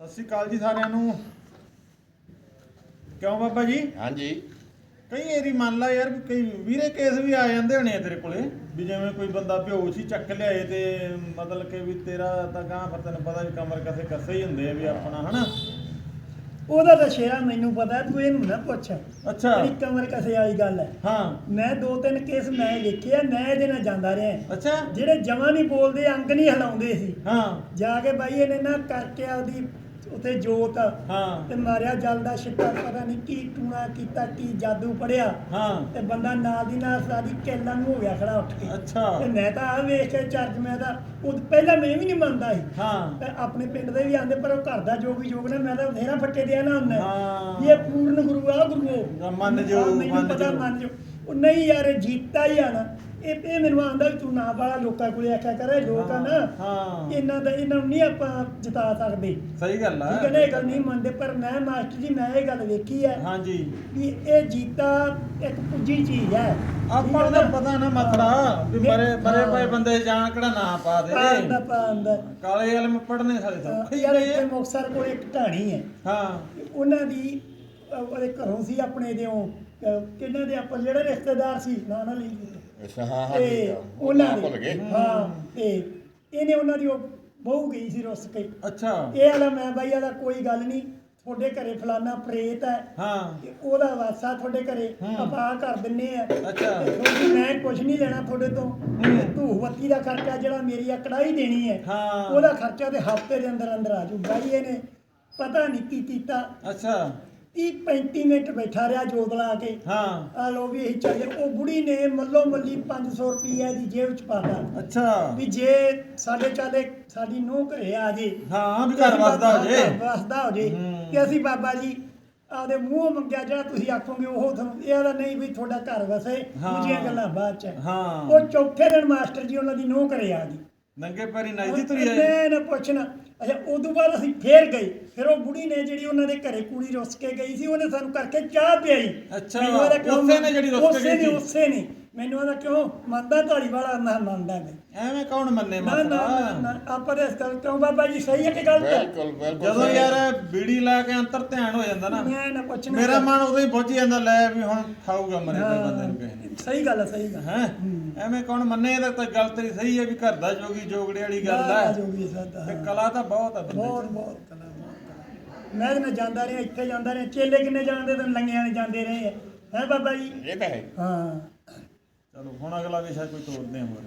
ਸਤਿ ਸ਼੍ਰੀ ਅਕਾਲ ਜੀ ਸਾਰਿਆਂ ਨੂੰ। ਕਿਉਂ ਬਾਬਾ ਜੀ? ਹਾਂਜੀ। ਕਈ ਏਰੀ ਮੰਨ ਲਾ ਯਾਰ ਵੀ ਕਈ ਵੀਰੇ ਕੇਸ ਵੀ ਆ ਜਾਂਦੇ ਹੋਣੇ ਤੇਰੇ ਕੋਲੇ ਵੀ ਜਿਵੇਂ ਕੋਈ ਬੰਦਾ ਬੇਹੋਸ਼ ਹੀ ਚੱਕ ਲਿਆਏ ਤੇ ਮਤਲਬ ਕਿ ਵੀ ਤੇਰਾ ਤਾਂ ਗਾਂ ਫਿਰ ਤੈਨੂੰ ਪਤਾ ਵੀ ਕਮਰ ਕਸੇ ਕਸੇ ਹੀ ਹੁੰਦੇ ਆ ਵੀ ਆਪਣਾ ਹਨਾ? ਉਹਦਾ ਤਾਂ ਸ਼ੇਰਾ ਮੈਨੂੰ ਪਤਾ ਤੂੰ ਇਹਨੂੰ ਨਾ ਪੁੱਛ। ਅੱਛਾ। ਤੇਰੀ ਕਮਰ ਕਸੇ ਵਾਲੀ ਗੱਲ ਹੈ। ਹਾਂ। ਮੈਂ ਦੋ ਤਿੰਨ ਕੇਸ ਮੈਂ ਵੇਖਿਆ ਮੈਂ ਇਹਦੇ ਨਾਲ ਜਾਂਦਾ ਰਿਹਾ। ਅੱਛਾ। ਜਿਹੜੇ ਜਮਾਂ ਨਹੀਂ ਬੋਲਦੇ ਅੰਗ ਨਹੀਂ ਹਿਲਾਉਂਦੇ ਸੀ। ਹਾਂ। ਜਾ ਕੇ ਬਾਈ ਇਹਨੇ ਨਾ ਕਰਕੇ ਆਪਦੀ ਉਥੇ ਜੋਤ ਹਾਂ। ਤੇ ਮਾਰਿਆ ਜਲ ਦਾ ਛਿੱਟਾ ਪਤਾ ਨਹੀਂ ਕੀ ਟੂਣਾ ਕੀਤਾ ਕੀ ਜਾਦੂ ਪੜਿਆ ਹਾਂ। ਤੇ ਬੰਦਾ ਨਾਲ ਦੀ ਨਾਲ ਸਾਰੀ ਕੈਲਾਂ ਨੂੰ ਹੋ ਗਿਆ ਖੜਾ ਉੱਠ ਕੇ। ਅੱਛਾ। ਤੇ ਮੈਂ ਤਾਂ ਆ ਵੇਖ ਕੇ ਚਰਚ ਮੈਂ ਤਾਂ ਉਹ ਪਹਿਲਾਂ ਮੈਂ ਵੀ ਨਹੀਂ ਮੰਨਦਾ ਸੀ। ਹਾਂ। ਤੇ ਆਪਣੇ ਪਿੰਡ ਦੇ ਵੀ ਆਂਦੇ ਪਰ ਉਹ ਘਰ ਦਾ ਜੋਗੀ ਜੋਗ ਨੇ ਮੈਂ ਤਾਂ ਬਥੇਰਾ ਫੱਟੇ ਦਿਆ ਨਾ ਹੁੰਦਾ। ਹਾਂ। ਇਹ ਪੂਰਨ ਗੁਰੂ ਆ ਗੁਰੂ ਮੰਨ ਜੋ, ਹਾਂ, ਮੈਨੂੰ ਪਤਾ ਜੋ। ਮੰਨ ਜੋ ਉਹ ਨਹੀਂ ਯਾਰ ਜੀਤਾ ਹੀ ਆਣਾ ਇਹ ਇਹ ਮੈਨੂੰ ਆਂਦਾ ਵੀ ਤੂੰ ਨਾ ਬਾਲਾ ਲੋਕਾਂ ਕੋਲੇ ਆਖਿਆ ਕਰ ਇਹ ਲੋਕ ਆ ਨਾ ਹਾਂ ਇਹਨਾਂ ਦਾ ਇਹਨਾਂ ਨੂੰ ਨਹੀਂ ਆਪਾਂ ਜਿਤਾ ਸਕਦੇ। ਸਹੀ ਗੱਲ ਠੀਕ ਹੈ ਨਾ ਆ ਇਹ ਗੱਲ ਨਹੀਂ ਮੰਨਦੇ ਪਰ ਮੈਂ ਮਾਸਟਰ ਜੀ ਮੈਂ ਇਹ ਗੱਲ ਵੇਖੀ ਹੈ ਹਾਂਜੀ। ਵੀ ਇਹ ਜੀਤਾ ਇੱਕ ਪੁੱਜੀ ਚੀਜ਼ ਹੈ। ਆਪਾਂ ਨੂੰ ਤਾਂ ਪਤਾ ਨਾ ਮਤੜਾ ਵੀ ਮਰੇ ਮਰੇ। ਪਏ ਬੰਦੇ ਜਾਣ ਕਿਹੜਾ ਨਾ ਪਾ ਦੇ। ਪਾਉਂਦਾ ਪਾਉਂਦਾ ਕਾਲੇ ਇਲਮ ਪੜਨੇ ਸਾਰੇ ਹੀ ਯਾਰ। ਇੱਥੇ ਮੁਕਤਸਰ ਕੋਲ ਇੱਕ ਢਾਣੀ ਹੈ। ਹਾਂ। ਉਹਨਾਂ ਦੀ ਉਹਦੇ ਘਰੋਂ ਸੀ ਆਪਣੇ ਦੇ ਕਿਹਨਾਂ ਦੇ ਆਪਾਂ ਜਿਹੜੇ ਰਿਸ਼ਤੇਦਾਰ ਸੀ ਨਾ ਨਾ ਲਈ। ਅੱਛਾ ਹਾਂ ਹਾਂ ਤੇ ਠੀਕ ਆ। ਉਹ ਉਹਨਾਂ ਨਾਂ ਭੁੱਲ ਦੇ ਗਏ। ਹਾਂ ਤੇ ਇਹਨੇ ਉਹਨਾਂ ਦੀ ਉਹ ਬਹੂ ਗਈ ਸੀ ਰੁੱਸ ਕੇ। ਅੱਛਾ। ਇਹ ਵਾਲਾ ਮੈਂ ਬਾਈ ਇਹਦਾ ਕੋਈ ਗੱਲ ਨਹੀਂ। ਤੁਹਾਡੇ ਘਰੇ ਫਲਾਨਾ ਪ੍ਰੇਤ ਹੈ। ਹਾਂ। ਤੇ ਉਹਦਾ ਵਾਸਾ ਤੁਹਾਡੇ ਘਰੇ। ਆਪਾਂ ਕਰ ਦਿੰਨੇ ਆ। ਅੱਛਾ। ਮੈਂ ਕੁਝ ਨਹੀਂ ਲੈਣਾ ਤੁਹਾਡੇ ਤੋਂ। ਤੇ ਧੂਹ ਬੱਤੀ ਦਾ ਖਰਚਾ ਜਿਹੜਾ ਮੇਰੀ ਆ ਕੜਾਈ ਦੇਣੀ ਹੈ ਹਾਂ। ਉਹਦਾ ਖਰਚਾ ਤੇ ਹਫ਼ਤੇ ਦੇ ਅੰਦਰ ਅੰਦਰ ਆ ਜੂ ਬਾਈ ਇਹਨੇ ਪਤਾ ਨਹੀਂ ਕੀ ਕੀਤਾ। ਅੱਛਾ। 30 35 ਮਿੰਟ ਬੈਠਾ ਰਿਹਾ ਜੋਤ ਲਾ ਕੇ। ਹਾਂ। ਆ ਲੋ ਵੀ ਇਹੀ ਚੱਲ। ਉਹ ਬੁੜੀ ਨੇ ਮੱਲੋ ਮੱਲੀ 500 ਰੁਪਈਆ ਦੀ ਜੇਬ ਚ ਪਾਤਾ। ਅੱਛਾ। ਵੀ ਜੇ ਸਾਡੇ ਚਾਲੇ ਸਾਡੀ ਨੂੰਹ ਘਰੇ ਆ ਜੇ ਹਾਂ ਵੀ ਘਰ ਵਸਦਾ ਹੋ ਜੇ। ਵਸਦਾ ਹੋ ਜੇ। ਤੇ ਅਸੀਂ ਬਾਬਾ ਜੀ ਆਪਦੇ ਮੂੰਹੋਂ ਮੰਗਿਆ ਜਿਹੜਾ ਤੁਸੀਂ ਆਖੋਗੇ ਉਹ ਤੁਹਾਨੂੰ ਇਹ ਆਦਾ ਨਹੀਂ ਵੀ ਤੁਹਾਡਾ ਘਰ ਵਸੇ। ਦੂਜੀਆਂ ਗੱਲਾਂ ਬਾਅਦ ਚ ਹਾਂ। ਉਹ ਚੌਥੇ ਦਿਨ ਮਾਸਟਰ ਜੀ ਉਹਨਾਂ ਦੀ ਨੂੰਹ ਘਰੇ ਆ ਗਈ। ਨੰਗੇ ਪੈਰੀ ਨਾਈਦੀ ਤੁਰੀ ਆਈ। ਮੈਂ ਨਾ ਪੁੱਛਣਾ ਅੱਛਾ ਉਦੋਂ ਬਾਅਦ ਅਸੀਂ ਫੇਰ ਗਏ। ਫਿਰ ਉਹ ਬੁੜੀ ਨੇ ਜਿਹੜੀ ਉਹਨਾਂ ਦੇ ਘਰੇ ਕੁੜੀ ਰੁੱਸ ਕੇ ਗਈ ਸੀ ਉਹਨੇ ਸਾਨੂੰ ਕਰਕੇ ਚਾਹ ਪਿਆਈ। ਅੱਛਾ, ਉਹਦਾ ਉਸੇ ਨੇ ਜਿਹੜੀ ਰੁੱਸ ਕੇ ਉਸੇ ਗਈ ਨੇ ਸੀ? ਉਸੇ ਨੇ। ਮੈਨੂੰ ਉਹਦਾ ਕਿਉਂ ਮੰਨਦਾ ਢਾਲੀ ਵਾਲਾ? ਮੈਂ ਮੰਨਦਾ ਨਹੀਂ। ਐਵੇਂ ਕੌਣ ਮੰਨੇ ਨਾ ਨਾ ਨਾ, ਆਪਾਂ ਦੇ ਇਸ ਗੱਲ ਕਿਉਂ ਬਾਬਾ ਜੀ ਸਹੀ ਹੈ ਕਿ ਗਲਤ ਹੈ? ਬਿਲਕੁਲ ਬਿਲਕੁਲ ਜਦੋਂ। ਯਾਰ ਬੀੜੀ ਲਾ ਕੇ ਅੰਤਰ ਧਿਆਨ ਹੋ ਜਾਂਦਾ ਨਾ ਮੈਂ ਨਾ ਪੁੱਛਣਾ ਮੇਰਾ ਮਨ ਉਦੋਂ ਹੀ ਬੁੱਝ ਜਾਂਦਾ ਲੈ ਵੀ ਹੁਣ ਖਾਊਗਾ ਮਰੇ ਤੇ ਬੰਦੇ ਨੂੰ ਕਿਸੇ ਨੇ। ਸਹੀ ਗੱਲ ਹੈ ਸਹੀ ਗੱਲ ਹੈ। ਐਵੇਂ ਕੌਣ ਮੰਨੇ ਇਹਦਾ ਤਾਂ ਗੱਲ ਤੇਰੀ ਸਹੀ ਹੈ ਵੀ ਘਰ ਦਾ ਜੋਗੀ ਜੋਗੜੇ ਵਾਲੀ ਗੱਲ ਹੈ। ਜੋਗੀ ਸਾਦਾ ਤੇ ਕਲਾ ਤਾਂ ਬਹੁਤ ਹੈ ਬੰਦੇ ਬਹੁਤ ਬਹੁਤ ਕਲਾ ਬਹੁਤ ਕਲਾ। ਮੈਂ ਤੇ ਜਾਂਦਾ ਰਿਹਾ ਇੱਥੇ ਜਾਂਦਾ ਰਿਹਾ ਚੇਲੇ ਕਿੰਨੇ ਜਾਂਦੇ ਤੇ ਲੰਗਿਆਂ ਨੇ ਜਾਂਦੇ ਰਹੇ ਹੈ ਹੈਂ ਬਾਬਾ ਜੀ? ਇਹ ਤਾਂ ਹੈ। ਹਾਂ। ਚਲੋ ਹੁਣ ਅਗਲਾ ਵਿਸ਼ਾ ਕੋਈ ਤੋਰਦੇ ਹਾਂ ਹੋਰ।